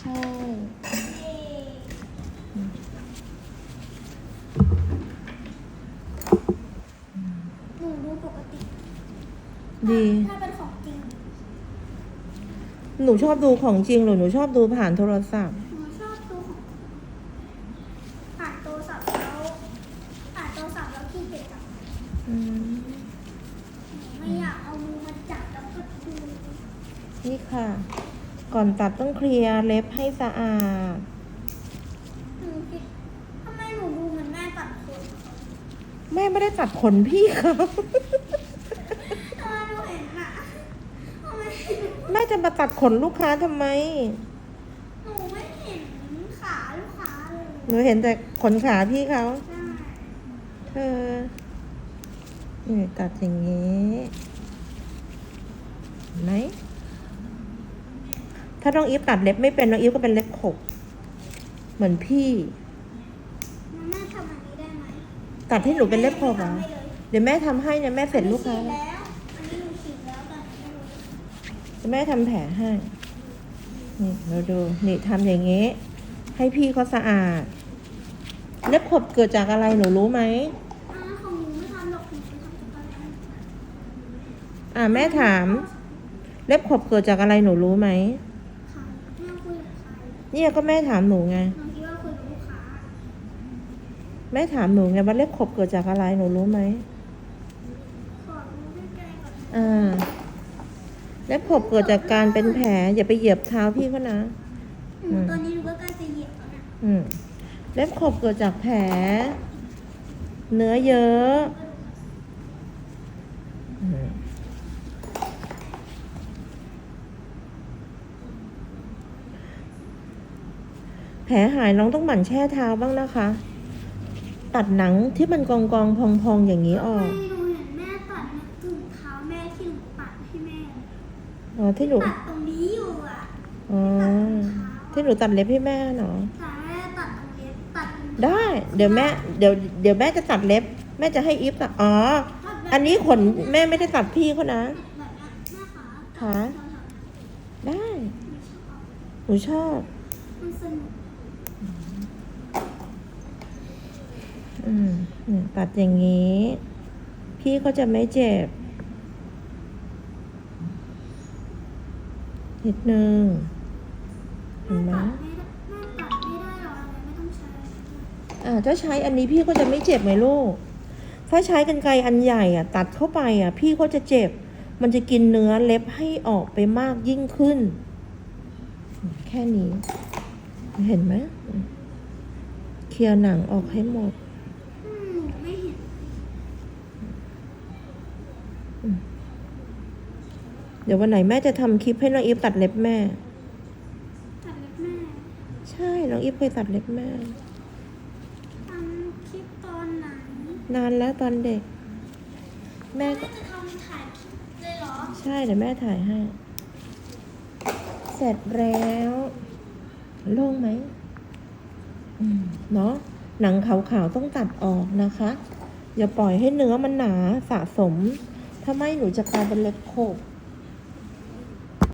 ใช่หนูดูปกติ ดี ถ้าเป็นของจริงหนูชอบดูของจริงหรือหนูชอบดูผ่านโทรศัพท์ หนูชอบดูของผ่านโทรศัพท์แล้วผ่านโทรศัพท์แล้วขี้เกียจจับอืมไม่อยากเอามือมาจับแล้วก็ดูนี่ค่ะ ก่อนตัดต้องเคลียร์เล็บให้สะอาด หนูคิดทำไมหนูดูเหมือนแม่ตัดขนแม่ไม่ได้ตัดขนพี่เขาทำไมหนูเห็นอะทำไมแม่จะมาตัดขนลูกค้าทำไม หนูไม่เห็นขาลูกค้าเลยหนูเห็นแต่ขนขาพี่เขา ใช่เธอนี่ตัดอย่างนี้เห็นไหม ถ้าน้องอีฟตัดเล็บไม่เป็นน้องอีฟก็เป็นเล็บขบ เหมือนพี่แม่ทำอันนี้ได้ไหมตัดให้หนูเป็นเล็บขบเหรอทำให้เลยเดี๋ยวแม่ทำให้เนี่ยแม่เสร็จลูกค้าอันแล้วนี้ฉีดแล้วอันนี้หนูฉีดแล้วแต่ไม่รู้เดี๋ยวแม่ทำแผลให้ นี่เราดู นี่ทำอย่างงี้ ให้พี่เขาสะอาด เล็บขบเกิดจากอะไรหนูรู้ไหมอ่าของหนูไม่ทำหรอกหนูไปทำกับอะไรอ่าแม่ถาม เล็บขบเกิดจากอะไรหนูรู้ไหม ค่ะแม่คุยกับใคร เนี่ยก็แม่ถามหนูไง หนูคิดว่าคุยกับลูกค้าแม่ถามหนูไงว่าเล็บขบเกิดจากอะไรหนูรู้ไหมขอรู้ใกล้ๆก่อนอ่าเล็บขบเกิดจากการเป็นแผลอย่าไปเหยียบเท้าพี่เขานะ หนูตอนนี้หนูก็ใกล้จะเหยียบแล้วนะอืมเล็บขบเกิดจากแผล เนื้อเยอะอื ผลหายน้องต้องหมั่นแช่เท้าบ้างนะคะ ตัดหนังที่มันกองกองๆพองพองๆอย่างนี้ออกไม่หนูเห็นแม่ตัดในกึ่งเท้าแม่ที่หนูตัดให้แม่อ๋อที่หนู ตัดตรงนี้อยู่อะอ๋อ ที่หนูตัดเล็บให้แม่เนาะแต่แม่ตัดตรงนี้ตัดตรงได้ เดี๋ยวแม่ เดี๋ยว เดี๋ยวแม่จะตัดเล็บ แม่จะให้อีฟตัด อ๋ออันนี้ขนแม่ไม่ได้ตัดพี่เขานะ แบบนี้แม่ขาขาได้หนูชอบ มันสนุก อืมตัดอย่างนี้ พี่เขาจะไม่เจ็บ นิดนึงเห็นไหมตัดไม่ได้แม่ตัดไม่ได้หรอกอะไรไม่ต้องใช้อ่าถ้าใช้อันนี้พี่ก็จะไม่เจ็บไหมลูก ถ้าใช้กันไกรอันใหญ่อะ ตัดเข้าไปอะ พี่ก็จะเจ็บ มันจะกินเนื้อเล็บให้ออกไปมากยิ่งขึ้น แค่นี้ เห็นไหมเคลียร์หนังออกให้หมด อืมหนูไม่เห็น เดี๋ยววันไหนแม่จะทำคลิปให้น้องอีฟตัดเล็บแม่ ตัดเล็บแม่ใช่ น้องอีฟเคยตัดเล็บแม่ ทำคลิปตอนไหนนานแล้วตอนเด็ก แม่แม่ก็ จะทำถ่ายคลิปเลยเหรอใช่เดี๋ยวแม่ถ่ายให้ เสร็จแล้ว โล่งไหมอืมเนาะหนังขาวๆต้องตัดออกนะคะ อย่าปล่อยให้เนื้อมันหนาสะสม ถ้าไม่หนูจะกลายเป็นเล็บโขบ